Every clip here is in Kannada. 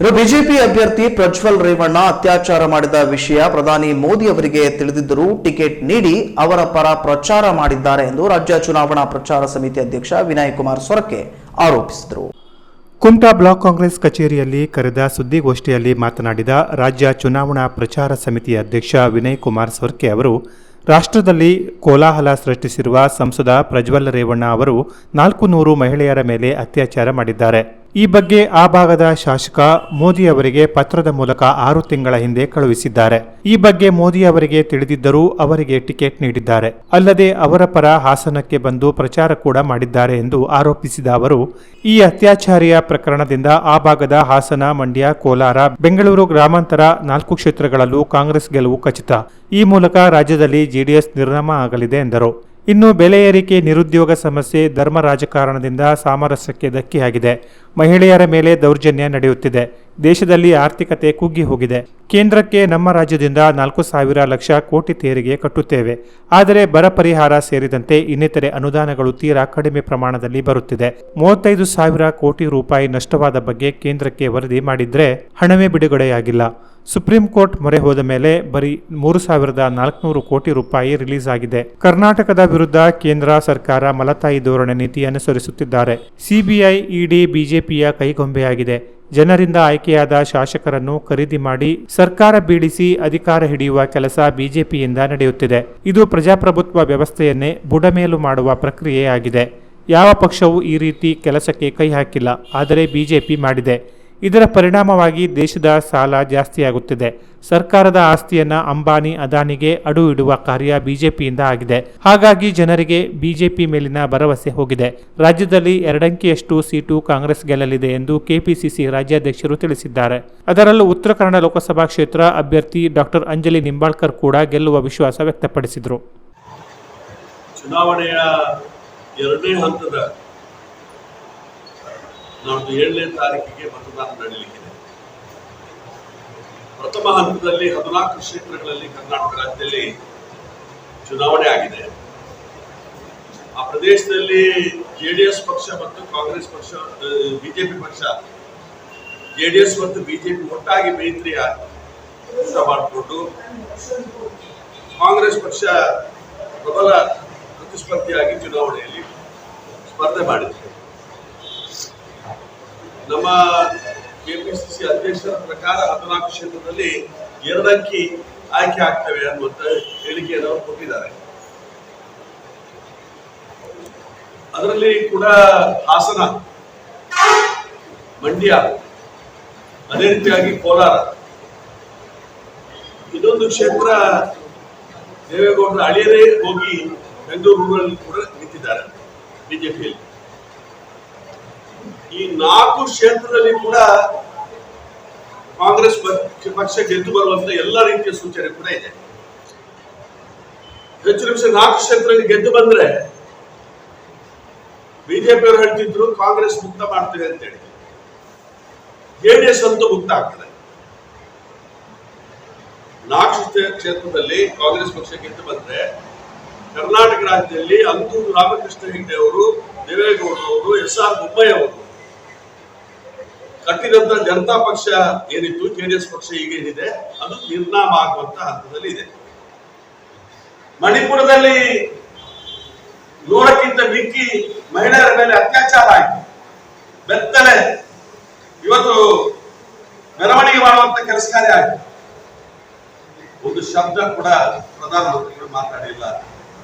ಇನ್ನು ಬಿಜೆಪಿ ಅಭ್ಯರ್ಥಿ ಪ್ರಜ್ವಲ್ ರೇವಣ್ಣ ಅತ್ಯಾಚಾರ ಮಾಡಿದ ವಿಷಯ ಪ್ರಧಾನಿ ಮೋದಿ ಅವರಿಗೆ ತಿಳಿದಿದ್ದರೂ ಟಿಕೆಟ್ ನೀಡಿ ಅವರ ಪರ ಪ್ರಚಾರ ಮಾಡಿದ್ದಾರೆ ಎಂದು ರಾಜ್ಯ ಚುನಾವಣಾ ಪ್ರಚಾರ ಸಮಿತಿ ಅಧ್ಯಕ್ಷ ವಿನಯ್ ಕುಮಾರ್ ಸೊರಕೆ ಆರೋಪಿಸಿದರು. ಕುಮಟಾ ಬ್ಲಾಕ್ ಕಾಂಗ್ರೆಸ್ ಕಚೇರಿಯಲ್ಲಿ ಕರೆದ ಸುದ್ದಿಗೋಷ್ಠಿಯಲ್ಲಿ ಮಾತನಾಡಿದ ರಾಜ್ಯ ಚುನಾವಣಾ ಪ್ರಚಾರ ಸಮಿತಿ ಅಧ್ಯಕ್ಷ ವಿನಯ್ ಕುಮಾರ್ ಸೊರ್ಕೆ ಅವರು, ರಾಷ್ಟ್ರದಲ್ಲಿ ಕೋಲಾಹಲ ಸೃಷ್ಟಿಸಿರುವ ಸಂಸದ ಪ್ರಜ್ವಲ್ ರೇವಣ್ಣ ಅವರು ನಾಲ್ಕು ನೂರು ಮಹಿಳೆಯರ ಮೇಲೆ ಅತ್ಯಾಚಾರ ಮಾಡಿದ್ದಾರೆ. ಈ ಬಗ್ಗೆ ಆ ಭಾಗದ ಶಾಸಕ ಮೋದಿ ಅವರಿಗೆ ಪತ್ರದ ಮೂಲಕ ಆರು ತಿಂಗಳ ಹಿಂದೆ ಕಳುಹಿಸಿದ್ದಾರೆ. ಈ ಬಗ್ಗೆ ಮೋದಿ ಅವರಿಗೆ ತಿಳಿದಿದ್ದರೂ ಅವರಿಗೆ ಟಿಕೆಟ್ ನೀಡಿದ್ದಾರೆ. ಅಲ್ಲದೆ ಅವರ ಪರ ಹಾಸನಕ್ಕೆ ಬಂದು ಪ್ರಚಾರ ಕೂಡ ಮಾಡಿದ್ದಾರೆ ಎಂದು ಆರೋಪಿಸಿದ ಅವರು, ಈ ಅತ್ಯಾಚಾರಿಯ ಪ್ರಕರಣದಿಂದ ಆ ಭಾಗದ ಹಾಸನ, ಮಂಡ್ಯ, ಕೋಲಾರ, ಬೆಂಗಳೂರು ಗ್ರಾಮಾಂತರ ನಾಲ್ಕು ಕ್ಷೇತ್ರಗಳಲ್ಲೂ ಕಾಂಗ್ರೆಸ್ ಗೆಲುವು ಖಚಿತ. ಈ ಮೂಲಕ ರಾಜ್ಯದಲ್ಲಿ ಜೆಡಿಎಸ್ ನಿರ್ನಾಮ ಆಗಲಿದೆ ಎಂದರು. ಇನ್ನು ಬೆಲೆ ಏರಿಕೆ ನಿರುದ್ಯೋಗ ಸಮಸ್ಯೆ ಧರ್ಮ ರಾಜಕಾರಣದಿಂದ ಸಾಮರಸ್ಯಕ್ಕೆ ಧಕ್ಕೆಯಾಗಿದೆ. ಮಹಿಳೆಯರ ಮೇಲೆ ದೌರ್ಜನ್ಯ ನಡೆಯುತ್ತಿದೆ. ದೇಶದಲ್ಲಿ ಆರ್ಥಿಕತೆ ಕುಗ್ಗಿ ಹೋಗಿದೆ. ಕೇಂದ್ರಕ್ಕೆ ನಮ್ಮ ರಾಜ್ಯದಿಂದ ನಾಲ್ಕು ಸಾವಿರ ಲಕ್ಷ ಕೋಟಿ ತೆರಿಗೆ ಕಟ್ಟುತ್ತೇವೆ. ಆದರೆ ಬರ ಪರಿಹಾರ ಸೇರಿದಂತೆ ಇನ್ನಿತರೆ ಅನುದಾನಗಳು ತೀರಾ ಕಡಿಮೆ ಪ್ರಮಾಣದಲ್ಲಿ ಬರುತ್ತಿದೆ. ಮೂವತ್ತೈದು ಸಾವಿರ ಕೋಟಿ ರೂಪಾಯಿ ನಷ್ಟವಾದ ಬಗ್ಗೆ ಕೇಂದ್ರಕ್ಕೆ ವರದಿ ಮಾಡಿದ್ರೆ ಹಣವೇ ಬಿಡುಗಡೆಯಾಗಿಲ್ಲ. ಸುಪ್ರೀಂ ಕೋರ್ಟ್ ಮೊರೆ ಹೋದ ಮೇಲೆ ಬರೀ ಮೂರು ಸಾವಿರದ ನಾಲ್ಕುನೂರು ಕೋಟಿ ರೂಪಾಯಿ ರಿಲೀಸ್ ಆಗಿದೆ. ಕರ್ನಾಟಕದ ವಿರುದ್ಧ ಕೇಂದ್ರ ಸರ್ಕಾರ ಮಲತಾಯಿ ಧೋರಣೆ ನೀತಿ ಅನುಸರಿಸುತ್ತಿದ್ದಾರೆ. ಸಿಬಿಐ, ಇಡಿ, ಬಿಜೆಪಿಯ ಕೈಗೊಂಬೆಯಾಗಿದೆ. ಜನರಿಂದ ಆಯ್ಕೆಯಾದ ಶಾಸಕರನ್ನು ಖರೀದಿ ಮಾಡಿ ಸರ್ಕಾರ ಬೀಳಿಸಿ ಅಧಿಕಾರ ಹಿಡಿಯುವ ಕೆಲಸ ಬಿಜೆಪಿಯಿಂದ ನಡೆಯುತ್ತಿದೆ. ಇದು ಪ್ರಜಾಪ್ರಭುತ್ವ ವ್ಯವಸ್ಥೆಯನ್ನೇ ಬುಡಮೇಲು ಮಾಡುವ ಪ್ರಕ್ರಿಯೆಯಾಗಿದೆ. ಯಾವ ಪಕ್ಷವೂ ಈ ರೀತಿ ಕೆಲಸಕ್ಕೆ ಕೈ ಹಾಕಿಲ್ಲ. ಆದರೆ ಬಿಜೆಪಿ ಮಾಡಿದೆ. ಇದರ ಪರಿಣಾಮವಾಗಿ ದೇಶದ ಸಾಲ ಜಾಸ್ತಿಯಾಗುತ್ತಿದೆ. ಸರ್ಕಾರದ ಆಸ್ತಿಯನ್ನ ಅಂಬಾನಿ, ಅದಾನಿಗೆ ಅಡು ಇಡುವ ಕಾರ್ಯ ಬಿಜೆಪಿಯಿಂದ ಆಗಿದೆ. ಹಾಗಾಗಿ ಜನರಿಗೆ ಬಿಜೆಪಿ ಮೇಲಿನ ಭರವಸೆ ಹೋಗಿದೆ. ರಾಜ್ಯದಲ್ಲಿ ಎರಡಂಕಿಯಷ್ಟು ಸೀಟು ಕಾಂಗ್ರೆಸ್ ಗೆಲ್ಲಲಿದೆ ಎಂದು ಕೆಪಿಸಿಸಿ ರಾಜ್ಯಾಧ್ಯಕ್ಷರು ತಿಳಿಸಿದ್ದಾರೆ. ಅದರಲ್ಲೂ ಉತ್ತರ ಕನ್ನಡ ಲೋಕಸಭಾ ಕ್ಷೇತ್ರ ಅಭ್ಯರ್ಥಿ ಡಾಕ್ಟರ್ ಅಂಜಲಿ ನಿಂಬಾಳ್ಕರ್ ಕೂಡ ಗೆಲ್ಲುವ ವಿಶ್ವಾಸ ವ್ಯಕ್ತಪಡಿಸಿದರು. ಚುನಾವಣೆಯ ಎರಡನೇ ಹಂತದ ನಾಡ್ದು ಏಳನೇ ತಾರೀಕಿಗೆ ಮತದಾನ ನಡೆಯಲಿಕ್ಕಿದೆ ಪ್ರಥಮ ಹಂತದಲ್ಲಿ ಹದಿನಾಲ್ಕು ಕ್ಷೇತ್ರಗಳಲ್ಲಿ ಕರ್ನಾಟಕ ರಾಜ್ಯದಲ್ಲಿ ಚುನಾವಣೆ ಆಗಿದೆ. ಆ ಪ್ರದೇಶದಲ್ಲಿ ಜೆಡಿಎಸ್ ಪಕ್ಷ ಮತ್ತು ಕಾಂಗ್ರೆಸ್ ಪಕ್ಷ ಬಿಜೆಪಿ ಪಕ್ಷ ಜೆಡಿಎಸ್ ಮತ್ತು ಬಿಜೆಪಿ ಒಟ್ಟಾಗಿ ಮೈತ್ರಿ ಊಟ ಮಾಡಿಕೊಂಡು ಕಾಂಗ್ರೆಸ್ ಪಕ್ಷ ಪ್ರಬಲ ಪ್ರತಿಸ್ಪರ್ಧಿಯಾಗಿ ಚುನಾವಣೆಯಲ್ಲಿ ಸ್ಪರ್ಧೆ ಮಾಡಿದೆ. ನಮ್ಮ ಕೆಪಿಸಿಸಿ ಅಧ್ಯಕ್ಷರ ಪ್ರಕಾರ ಹದಿನಾಲ್ಕು ಕ್ಷೇತ್ರದಲ್ಲಿ ಎರಡಕ್ಕಿ ಆಯ್ಕೆ ಆಗ್ತವೆ ಅನ್ನುವಂತ ಹೇಳಿಕೆಯನ್ನು ಅವರು ಕೊಟ್ಟಿದ್ದಾರೆ. ಅದರಲ್ಲಿ ಕೂಡ ಹಾಸನ, ಮಂಡ್ಯ, ಅದೇ ರೀತಿಯಾಗಿ ಕೋಲಾರ. ಇದೊಂದು ಕ್ಷೇತ್ರ ದೇವೇಗೌಡರ ಅಳಿಯರೇ ಹೋಗಿ ಬೆಂಗಳೂರಿನಲ್ಲಿ ಕೂಡ ನಿಂತಿದ್ದಾರೆ ಬಿಜೆಪಿಯಲ್ಲಿ. ಈ ನಾಲ್ಕು ಕ್ಷೇತ್ರದಲ್ಲಿ ಕೂಡ ಕಾಂಗ್ರೆಸ್ ಪಕ್ಷ- ಗೆದ್ದು ಬರುವಂತ ಎಲ್ಲ ರೀತಿಯ ಸೂಚನೆ ಕೂಡ ಇದೆ. ಹೆಚ್ಚು ನಿಮಿಷ ನಾಲ್ಕು ಕ್ಷೇತ್ರದಲ್ಲಿ ಗೆದ್ದು ಬಂದ್ರೆ ಬಿಜೆಪಿ ಅವರು ಹೇಳ್ತಿದ್ರು, ಕಾಂಗ್ರೆಸ್ ಮುಕ್ತ ಮಾಡ್ತೇವೆ ಅಂತೇಳಿ. ಜೆಡಿಎಸ್ ಅಂತೂ ಮುಕ್ತ ಆಗ್ತದೆ. ನಾಲ್ಕು ಕ್ಷೇತ್ರದಲ್ಲಿ ಕಾಂಗ್ರೆಸ್ ಪಕ್ಷ ಗೆದ್ದು ಬಂದ್ರೆ ಕರ್ನಾಟಕ ರಾಜ್ಯದಲ್ಲಿ ಅಂತೂ ರಾಮಕೃಷ್ಣ ಹೆಗ್ಡೆ ಅವರು, ದೇವೇಗೌಡರವರು, ಎಸ್ ಆರ್ ಬೊಮ್ಮಾಯಿ ಅವರು ಕಟ್ಟಿದಂತ ಜನತಾ ಪಕ್ಷ ಏನಿತ್ತು? ಜೆಡಿಎಸ್ ಪಕ್ಷ ಈಗೇನಿದೆ? ಅದು ನಿರ್ನಾಮ ಆಗುವಂತ ಹಂತದಲ್ಲಿ ಇದೆ. ಮಣಿಪುರದಲ್ಲಿ ನೂರಕ್ಕಿಂತ ಮಿಕ್ಕಿ ಮಹಿಳೆಯರ ಮೇಲೆ ಅತ್ಯಾಚಾರ ಆಯಿತು. ಬೆತ್ತಲೆ. ಇವತ್ತು ಮೆರವಣಿಗೆ ಮಾಡುವಂತ ಕೆಲಸ ಕಾರ್ಯ ಆಯಿತು. ಒಂದು ಶಬ್ದ ಕೂಡ ಪ್ರಧಾನಮಂತ್ರಿಗಳು ಮಾತಾಡಿಲ್ಲ,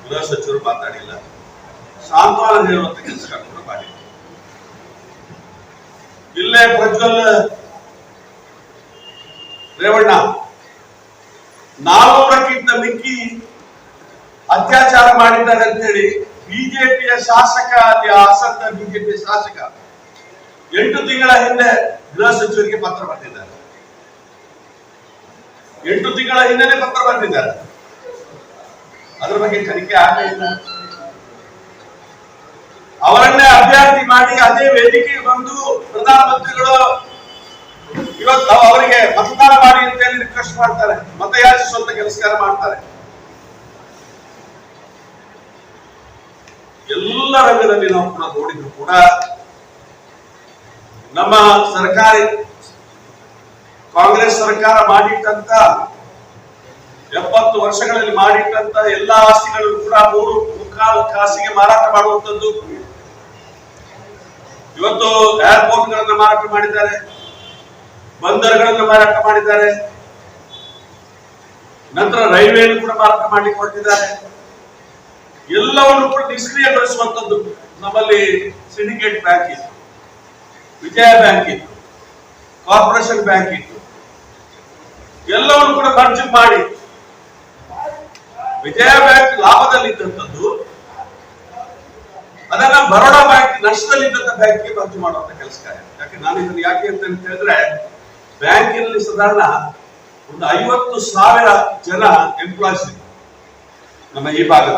ಗೃಹ ಸಚಿವರು ಮಾತಾಡಿಲ್ಲ. ಸಾಂತ್ವನ ಹೇಳುವಂತ ಕೆಲಸ ಕೂಡ ಮಾಡಿಲ್ಲ ಇಲ್ಲೇ ಪ್ರಜ್ವಲ್ ರೇವಣ್ಣ ನಾಲ್ವರಕ್ಕಿಂತ ಮಿಕ್ಕಿ ಅತ್ಯಾಚಾರ ಮಾಡಿದ್ದಾರೆ ಅಂತೇಳಿ ಬಿಜೆಪಿಯ ಶಾಸಕ, ಅಲ್ಲಿ ಆಸಕ್ತ ಬಿಜೆಪಿ ಶಾಸಕ ಎಂಟು ತಿಂಗಳ ಹಿಂದೆ ಗೃಹ ಸಚಿವರಿಗೆ ಪತ್ರ ಬರೆದಿದ್ದಾರೆ. ಎಂಟು ತಿಂಗಳ ಹಿಂದೆನೆ ಪತ್ರ ಬರೆದಿದ್ದಾರೆ. ಅದ್ರ ಬಗ್ಗೆ ತನಿಖೆ ಆಗಲಿಲ್ಲ ಅವರನ್ನೇ ಅಭ್ಯರ್ಥಿ ಮಾಡಿ ಅದೇ ವೇದಿಕೆಗೆ ಬಂದು ಪ್ರಧಾನಮಂತ್ರಿಗಳು ಇವತ್ತು ಅವರಿಗೆ ಮತದಾನ ಮಾಡಿ ಅಂತ ಹೇಳಿ ರಿಕ್ವೆಸ್ಟ್ ಮಾಡ್ತಾರೆ. ಮತಯಾಚಿಸುವಂತ ಕೆಲಸಕಾರ ಮಾಡ್ತಾರೆ. ಎಲ್ಲ ರಂಗದಲ್ಲಿ ನಾವು ಕೂಡ ನೋಡಿದ್ರು ಕೂಡ ನಮ್ಮ ಸರ್ಕಾರಿ ಕಾಂಗ್ರೆಸ್ ಸರ್ಕಾರ ಮಾಡಿಟ್ಟಂತ ಎಪ್ಪತ್ತು ವರ್ಷಗಳಲ್ಲಿ ಮಾಡಿಟ್ಟಂತ ಎಲ್ಲಾ ಆಸ್ತಿಗಳು ಕೂಡ ಮೂರು ಮುಕ್ಕಾಲು ಕಾಸಿಗೆ ಮಾರಾಟ ಮಾಡುವಂತದ್ದು ಇವತ್ತು ಏರ್ಪೋರ್ಟ್ ಗಳನ್ನ ಮಾರಾಟ ಮಾಡಿದ್ದಾರೆ, ಬಂದರ್ಗಳನ್ನ ಮಾರಾಟ ಮಾಡಿದ್ದಾರೆ. ನಂತರ ರೈಲ್ವೆಯನ್ನು ಕೂಡ ಮಾರಾಟ ಮಾಡಲಿಕ್ಕೆ ಹೊರಟಿದ್ದಾರೆ ಎಲ್ಲವನ್ನು ಕೂಡ ನಿಷ್ಕ್ರಿಯಗೊಳಿಸುವಂತದ್ದು ನಮ್ಮಲ್ಲಿ ಸಿಂಡಿಕೇಟ್ ಬ್ಯಾಂಕ್ ಇತ್ತು. ವಿಜಯ ಬ್ಯಾಂಕ್ ಇತ್ತು. ಕಾರ್ಪೊರೇಷನ್ ಬ್ಯಾಂಕ್ ಇತ್ತು. ಎಲ್ಲವನ್ನು ಕೂಡ ಮರ್ಜ್ ಮಾಡಿ ವಿಜಯ ಬ್ಯಾಂಕ್ ಲಾಭದಲ್ಲಿದ್ದಂಥದ್ದು ಅದನ್ನ ಬರೋಡಾ ಬ್ಯಾಂಕ್ ನಷ್ಟದಲ್ಲಿದ್ದಂತ ಬ್ಯಾಂಕ್ಗೆ ಭರ್ತಿ ಮಾಡುವಂತ ಕೆಲಸ ಯಾಕೆ ನಾನು ಇದನ್ನು ಯಾಕೆ ಅಂತ ಹೇಳಿದ್ರೆ, ಬ್ಯಾಂಕಿನಲ್ಲಿ ಸಾಧಾರಣ ಒಂದು ಐವತ್ತು ಸಾವಿರ ಜನ ಎಂಪ್ಲಾಯ್ಸ್ ನಮ್ಮ ಈ ಭಾಗದ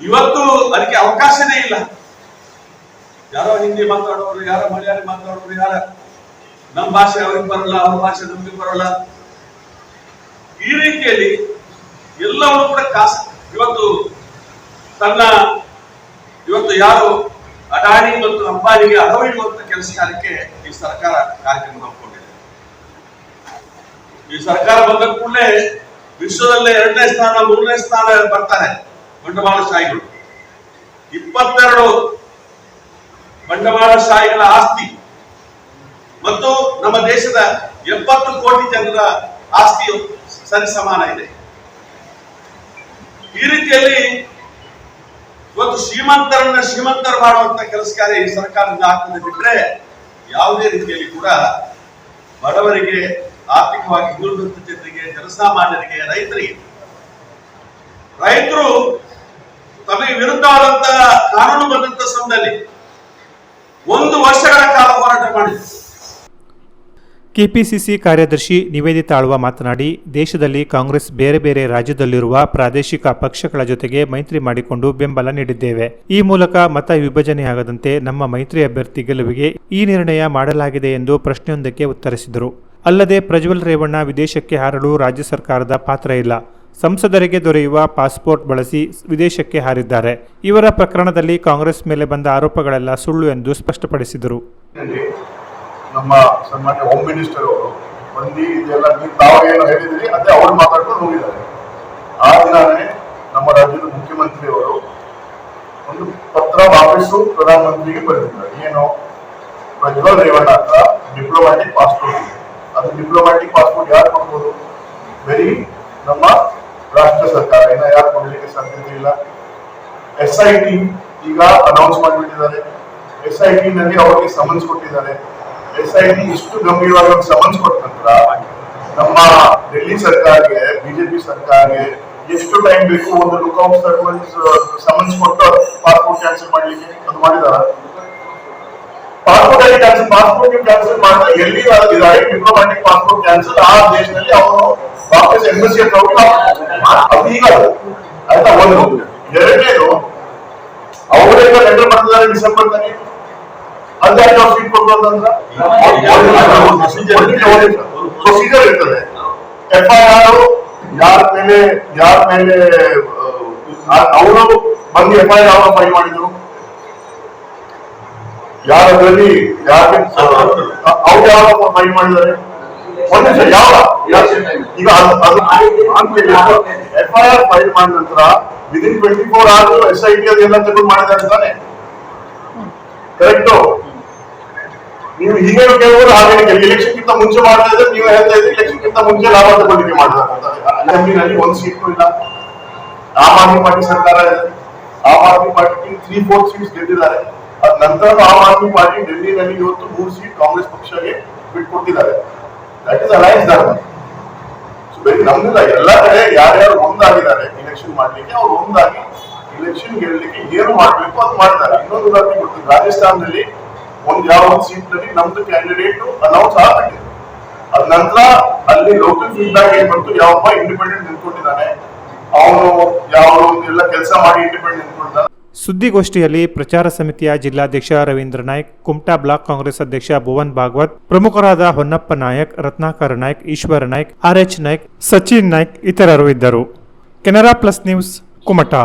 ಇವತ್ತು ಅದಕ್ಕೆ ಅವಕಾಶನೇ ಇಲ್ಲ. ಯಾರೋ ಹಿಂದಿ ಮಾತಾಡೋರು, ಯಾರೋ ಮಲಯಾಳಿ ಮಾತಾಡೋರು, ಯಾರ ನಮ್ಮ ಭಾಷೆ ಅವ್ರಿಗೆ ಬರಲ್ಲ, ಅವ್ರ ಭಾಷೆ ನಮ್ಗೆ ಬರಲ್ಲ. ಈ ರೀತಿಯಲ್ಲಿ ಎಲ್ಲವನ್ನೂ ಕೂಡ ಕಾಸು ಇವತ್ತು ತನ್ನ ಇವತ್ತು ಯಾರು ಅಡಾಣಿ ಮತ್ತು ಅಂಬಾನಿಗೆ ಅಡವಿಡುವಂತ ಕೆಲಸ ಕಾರ್ಯಕ್ಕೆ ಈ ಸರ್ಕಾರ ಕಾರ್ಯಕ್ರಮ ಹಮ್ಮಿಕೊಂಡಿದೆ? ಈ ಸರ್ಕಾರ ಬಂದ ಕೂಡಲೇ ವಿಶ್ವದಲ್ಲೇ ಎರಡನೇ ಸ್ಥಾನ, ಮೂರನೇ ಸ್ಥಾನ ಬರ್ತಾರೆ ಬಂಡವಾಳಶಾಹಿಗಳು ಇಪ್ಪತ್ತೆರಡು ಬಂಡವಾಳಶಾಹಿಗಳ ಆಸ್ತಿ ಮತ್ತು ನಮ್ಮ ದೇಶದ ಎಪ್ಪತ್ತು ಕೋಟಿ ಜನರ ಆಸ್ತಿಯು ಸರಿ ಸಮಾನ ಇದೆ. ಈ ರೀತಿಯಲ್ಲಿ ಇವತ್ತು ಶ್ರೀಮಂತರನ್ನ ಶ್ರೀಮಂತರು ಮಾಡುವಂತ ಕೆಲಸ ಕಾರ್ಯ ಈ ಸರ್ಕಾರದಿಂದ ಆಗ್ತದೆ ಬಿಟ್ರೆ ಯಾವುದೇ ರೀತಿಯಲ್ಲಿ ಕೂಡ ಬಡವರಿಗೆ, ಆರ್ಥಿಕವಾಗಿ ಹಿಂದುಳಿದಂತ ಜನರಿಗೆ, ಜನಸಾಮಾನ್ಯರಿಗೆ, ರೈತರಿಗೆ, ರೈತರು ತಮಗೆ ವಿರುದ್ಧವಾದಂತಹ ಕಾನೂನು ಬಂದಂತ ಸಮಯದಲ್ಲಿ ಒಂದು ವರ್ಷಗಳ ಕಾಲ ಹೋರಾಟ ಮಾಡಿದ್ರು. ಕೆಪಿಸಿಸಿ ಕಾರ್ಯದರ್ಶಿ ನಿವೇದಿತಾ ಆಳ್ವ ಮಾತನಾಡಿ, ದೇಶದಲ್ಲಿ ಕಾಂಗ್ರೆಸ್ ಬೇರೆ ಬೇರೆ ರಾಜ್ಯದಲ್ಲಿರುವ ಪ್ರಾದೇಶಿಕ ಪಕ್ಷಗಳ ಜೊತೆಗೆ ಮೈತ್ರಿ ಮಾಡಿಕೊಂಡು ಬೆಂಬಲ ನೀಡಿದ್ದೇವೆ. ಈ ಮೂಲಕ ಮತ ವಿಭಜನೆಯಾಗದಂತೆ ನಮ್ಮ ಮೈತ್ರಿ ಅಭ್ಯರ್ಥಿ ಗೆಲುವಿಗೆ ಈ ನಿರ್ಣಯ ಮಾಡಲಾಗಿದೆ ಎಂದು ಪ್ರಶ್ನೆಯೊಂದಕ್ಕೆ ಉತ್ತರಿಸಿದರು. ಅಲ್ಲದೆ ಪ್ರಜ್ವಲ್ ರೇವಣ್ಣ ವಿದೇಶಕ್ಕೆ ಹಾರಲು ರಾಜ್ಯ ಸರ್ಕಾರದ ಪಾತ್ರ ಇಲ್ಲ. ಸಂಸದರಿಗೆ ದೊರೆಯುವ ಪಾಸ್ಪೋರ್ಟ್ ಬಳಸಿ ವಿದೇಶಕ್ಕೆ ಹಾರಿದ್ದಾರೆ. ಇವರ ಪ್ರಕರಣದಲ್ಲಿ ಕಾಂಗ್ರೆಸ್ ಮೇಲೆ ಬಂದ ಆರೋಪಗಳೆಲ್ಲ ಸುಳ್ಳು ಎಂದು ಸ್ಪಷ್ಟಪಡಿಸಿದರು. ನಮ್ಮ ಸನ್ಮಾನ್ಯ ಹೋಮ್ ಮಿನಿಸ್ಟರ್ ಅವರು ಬಂದು ಇದೆಲ್ಲ ನೀವು ತಾವೇನು ಹೇಳಿದ್ರಿ, ಅದೇ ಅವ್ರು ಮಾತಾಡ್ಕೊಂಡು ಹೋಗಿದ್ದಾರೆ. ಆ ದಿನನೇ ನಮ್ಮ ರಾಜ್ಯದ ಮುಖ್ಯಮಂತ್ರಿ ಅವರು ಒಂದು ಪತ್ರ ವಾಪಸ್ಸು ಪ್ರಧಾನಮಂತ್ರಿಗೆ ಬರೆದಿದ್ದಾರೆ. ಏನು? ಪ್ರಜ್ವಲ್ ರೇವಣ್ಣ ಹತ್ರ ಡಿಪ್ಲೊಮ್ಯಾಟಿಕ್ ಪಾಸ್ಪೋರ್ಟ್ ಇದೆ. ಅದು ಡಿಪ್ಲೊಮ್ಯಾಟಿಕ್ ಪಾಸ್ಪೋರ್ಟ್ ಯಾರು ಕೊಡ್ಬೋದು? ಬರೀ ನಮ್ಮ ರಾಷ್ಟ್ರ ಸರ್ಕಾರ. ಏನ ಯಾರು ಕೊಡ್ಲಿಕ್ಕೆ ಸಾಧ್ಯತೆ ಇಲ್ಲ. ಎಸ್ ಐ ಟಿ ಈಗ ಅನೌನ್ಸ್ ಮಾಡಿಬಿಟ್ಟಿದ್ದಾರೆ. ಎಸ್ ಐ ಟಿ ನಲ್ಲಿ ಅವರಿಗೆ ಸಮನ್ಸ್ ಕೊಟ್ಟಿದ್ದಾರೆ. ಎಸ್ ಐ ಟಿ ಇಷ್ಟು ಗಂಭೀರವಾಗಿ ಒಂದು ಸಮನ್ಸ್ ಕೊಟ್ಟ ನಂತರ ನಮ್ಮ ಡೆಲ್ಲಿ ಸರ್ಕಾರಕ್ಕೆ ಬಿಜೆಪಿ ಸರ್ಕಾರಕ್ಕೆ ಎಷ್ಟು ಟೈಮ್ ಬೇಕು ಒಂದು ಲುಕ್ಔಟ್ ಸರ್ಮನ್ಸ್ ಸಮನ್ಸ್ ಕೊಟ್ಟು ಪಾಸ್ಪೋರ್ಟ್ ಕ್ಯಾನ್ಸಲ್ ಮಾಡ್ಲಿಕ್ಕೆ ಅದು ಮಾಡಿದಾರ? ಪಾಸ್ಪೋರ್ಟ್ ಕ್ಯಾನ್ಸಲ್ ಪಾಸ್ಪೋರ್ಟ್ ಕ್ಯಾನ್ಸಲ್ ಮಾಡಿದ್ರೆ ಎಲ್ಲಿ ಡಿಪ್ಲೊಮ್ಯಾಟಿಕ್ ಪಾಸ್ಪೋರ್ಟ್ ಕ್ಯಾನ್ಸಲ್ ಆ ದೇಶದಲ್ಲಿ ಅವನು ವಾಪಸ್ ಎಂಬಸಿ ಹತ್ರ ಅದು ಈಗ ಆಯ್ತಾ? ಒಂದು, ಎರಡನೇದು ಅವರೇಗ ಲೆಟರ್ ಬರ್ತಿದ್ದಾರೆ ಡಿಸೆಂಬರ್ನಲ್ಲಿ ಅದ್ಯಾಕೆ ನಾವು ಸೀಟ್ ಕೊಡ್ಬೋದು ಅಂದ್ರೆ ಪ್ರೊಸೀಜರ್ ಇರ್ತದೆ. ಎಫ್ ಐ ಆರ್ ಯಾರ ಮೇಲೆ ಯಾರ ಮೇಲೆ ಅವರು ಬಂದು ಎಫ್ ಐ ಆರ್ ಫೈಲ್ ಮಾಡಿದ್ರು? ಯಾರದ್ರಲ್ಲಿ ಯಾರು ಅವ್ರು ಯಾವ ಫೈಲ್ ಮಾಡಿದ್ದಾರೆ? ಒಂದೇ ಸರ್ ಯಾವ? ಈಗ ಎಫ್ ಐ ಆರ್ ಫೈಲ್ ಮಾಡಿದ ನಂತರ within twenty four hours S I T ಅದೆಲ್ಲ ತಗೊಂಡು ಮಾಡಿದ್ದಾರೆ ತಾನೆ? ಕರೆಕ್ಟು ಹೀಗೆ ಕೆಲವರು ಹಾಗೆ ಎಲೆಕ್ಷನ್ ಗಿಂತ ಮುಂಚೆ ಮಾಡ್ತಾ ಇದ್ರೆ ನೀವು ಹೇಳ್ತಾ ಇದ್ರೆ ಎಲೆಕ್ಷನ್ ಗಿಂತ ಮುಂಚೆ ಲಾಭ ತಗೊಳ್ಳಿಕ್ಕೆ ಮಾಡ್ತಾರೆ ಒಂದು ಸೀಟು ಇಲ್ಲ. ಆಮ್ ಆದ್ಮಿ ಪಾರ್ಟಿ ಸರ್ಕಾರ ಇದೆ. Aam Aadmi Party three four seats ಗೆದ್ದಿದ್ದಾರೆ. ಅದ್ ನಂತರ ಆಮ್ ಆದ್ಮಿ ಪಾರ್ಟಿ ಡೆಲ್ಲಿನಲ್ಲಿ ಇವತ್ತು ಮೂರು ಸೀಟ್ ಕಾಂಗ್ರೆಸ್ ಪಕ್ಷಕ್ಕೆ ಬಿಟ್ಕೊಟ್ಟಿದ್ದಾರೆ. ದಟ್ ಇಸ್ ಅಲೈನ್ಸ್ ಧರ್ಮ. ಬರೀ ನಮ್ದಿಲ್ಲ, ಎಲ್ಲ ಕಡೆ ಯಾರ್ಯಾರು ಒಂದಾಗಿದ್ದಾರೆ ಎಲೆಕ್ಷನ್ ಮಾಡ್ಲಿಕ್ಕೆ, ಅವ್ರು ಒಂದಾಗಿ ಎಲೆಕ್ಷನ್ ಗೆಲ್ಲಲಿಕ್ಕೆ ಏನು ಮಾಡ್ಬೇಕು ಅದು ಮಾಡ್ತಾರೆ ಇನ್ನೊಂದು ಉದಾಹರಣೆ ರಾಜಸ್ಥಾನದಲ್ಲಿ ಒಂದ್ ಯಾವ ಒಂದು ಸೀಟ್ನಲ್ಲಿ ನಮ್ದು ಕ್ಯಾಂಡಿಡೇಟ್ ಅನೌನ್ಸ್ ಆಗ್ಬಿಟ್ಟಿದೆ ಅದ ನಂತರ ಅಲ್ಲಿ ಲೋಕಲ್ ಫೀಡ್ಬ್ಯಾಕ್ ಏನ್ ಬಂತು? ಯಾವಪ್ಪ ಇಂಡಿಪೆಂಡೆಂಟ್ ನಿಂತ್ಕೊಂಡಿದ್ದಾನೆ? ಅವನು ಯಾವ ಎಲ್ಲ ಕೆಲಸ ಮಾಡಿ ಇಂಡಿಪೆಂಡೆಂಟ್ ನಿಂತ್ಕೊಂಡಿದ್ದಾನೆ? ಸುದ್ದಿಗೋಷ್ಠಿಯಲ್ಲಿ ಪ್ರಚಾರ ಸಮಿತಿಯ ಜಿಲ್ಲಾಧ್ಯಕ್ಷ ರವೀಂದ್ರ ನಾಯ್ಕ್, ಕುಮಟಾ ಬ್ಲಾಕ್ ಕಾಂಗ್ರೆಸ್ ಅಧ್ಯಕ್ಷ ಭುವನ್ ಭಾಗವತ್, ಪ್ರಮುಖರಾದ ಹೊನ್ನಪ್ಪ ನಾಯಕ್, ರತ್ನಾಕರ ನಾಯ್ಕ್, ಈಶ್ವರ ನಾಯ್ಕ್ ಆರ್ಎಚ್ ನಾಯ್ಕ್, ಸಚಿನ್ ನಾಯ್ಕ್ ಇತರರು ಇದ್ದರು. Canara plus news, Kumta.